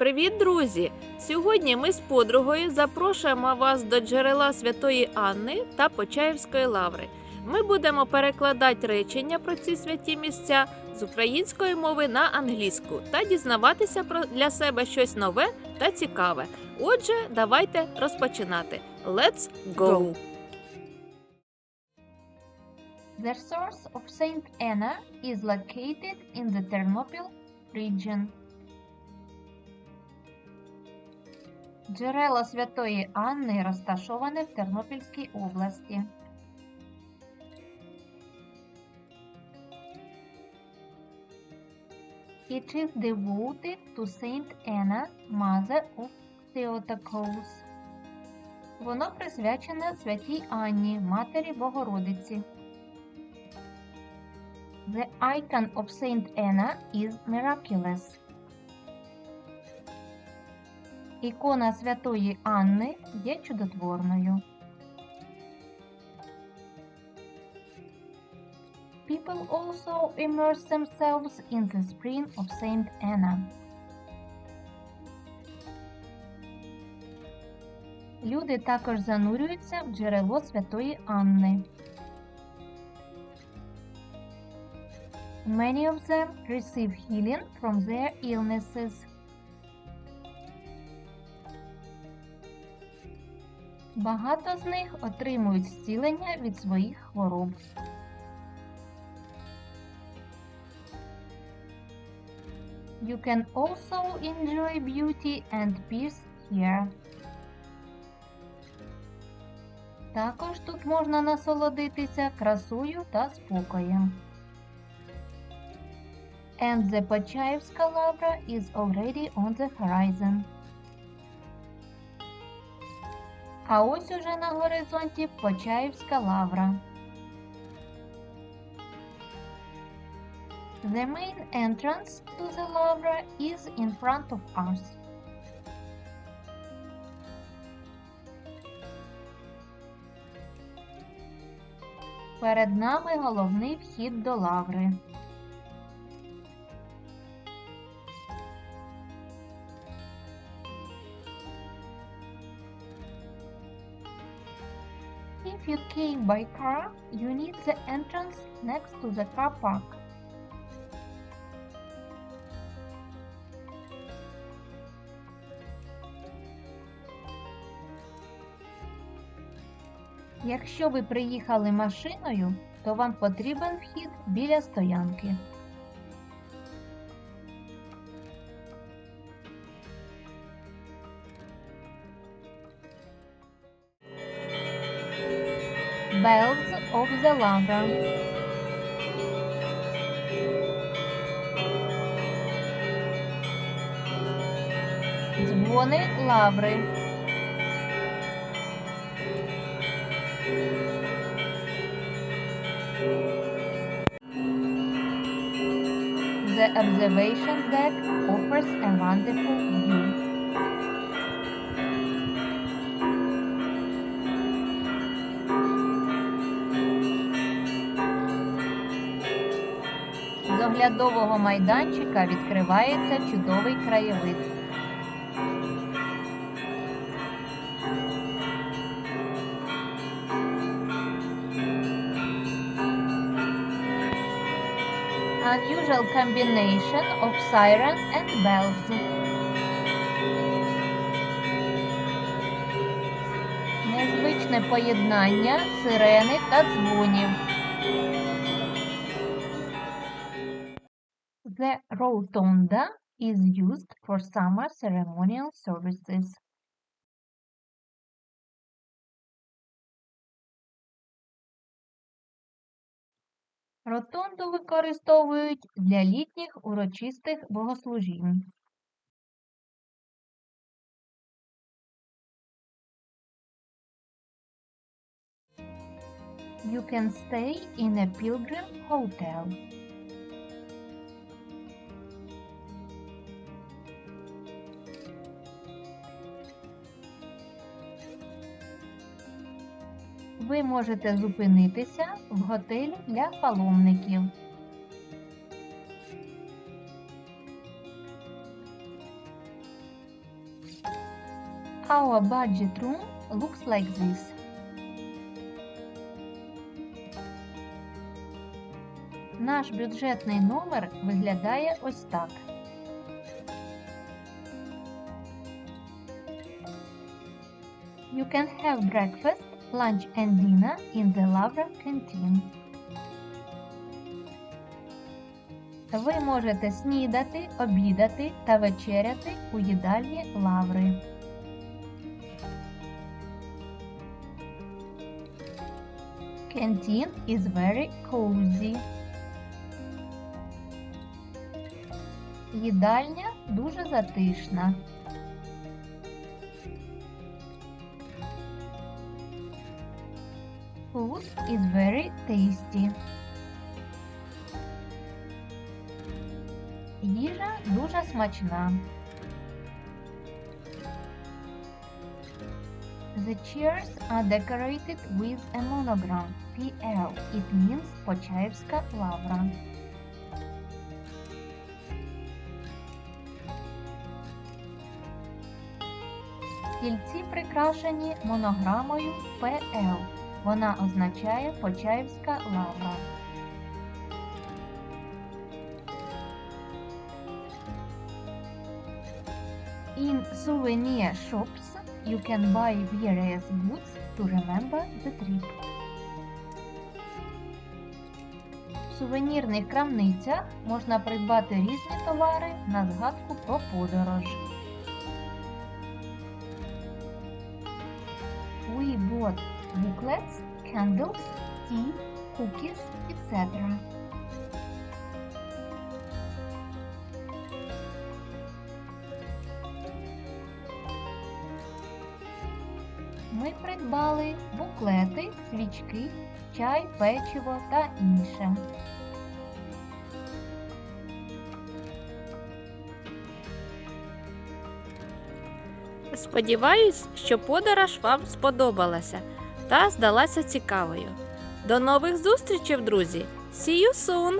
Привіт, друзі! Сьогодні ми з подругою запрошуємо вас до джерела Святої Анни та Почаївської лаври. Ми будемо перекладати речення про ці святі місця з української мови на англійську та дізнаватися про для себе щось нове та цікаве. Отже, давайте розпочинати. Let's go! The source of Saint Anna is located in the Ternopil region. Джерело Святої Анни розташоване в Тернопільській області. It is devoted to Saint Anna, Mother of Theotokos. Воно присвячене Святій Анні, Матері Богородиці. The icon of Saint Anna is miraculous. Ікона Святої Анни є чудотворною. People also immerse themselves in the spring of Saint Anna. Люди також занурюються в джерело Святої Анни. Many of them receive healing from their illnesses. Багато з них отримують зцілення від своїх хвороб. You can also enjoy beauty and peace here. Також тут можна насолодитися красою та спокоєм. And the Почаївська лавра is already on the horizon. А ось уже на горизонті Почаївська лавра. The main entrance to the lavra is in front of us. Перед нами головний вхід до лаври. You came by car, you need the entrance next to the car park. Якщо ви приїхали машиною, то вам потрібен вхід біля стоянки. Bells of the Lavra. Дзвони лаври. The observation deck offers a wonderful view. Оглядового майданчика відкривається чудовий краєвид. Unusual combination of siren and bells. Незвичне поєднання сирени та дзвонів. The rotonda is used for summer ceremonial services. Ротонду використовують для літніх урочистих богослужінь. You can stay in a pilgrim hotel. Ви можете зупинитися в готелі для паломників. Our budget room looks like this. Наш бюджетний номер виглядає ось так. You can have breakfast, lunch and dinner in the Lavra canteen. Ви можете снідати, обідати та вечеряти у їдальні Лаври. Canteen is very cozy. Їдальня дуже затишна. Food is very tasty. Їжа дуже смачна. The chairs are decorated with a monogram PL. It means Почаївська лавра. Стільці прикрашені монограмою PL. Вона означає Почаївська лавра. In souvenir shops, you can buy various goods to remember the trip. В сувенірних крамницях можна придбати різні товари на згадку про подорож. We bought booklets, candles, tea, cookies, etc. Ми придбали буклети, свічки, чай, печиво та інше. Сподіваюсь, що подорож вам сподобалася та здалася цікавою. До нових зустрічей, друзі! See you soon!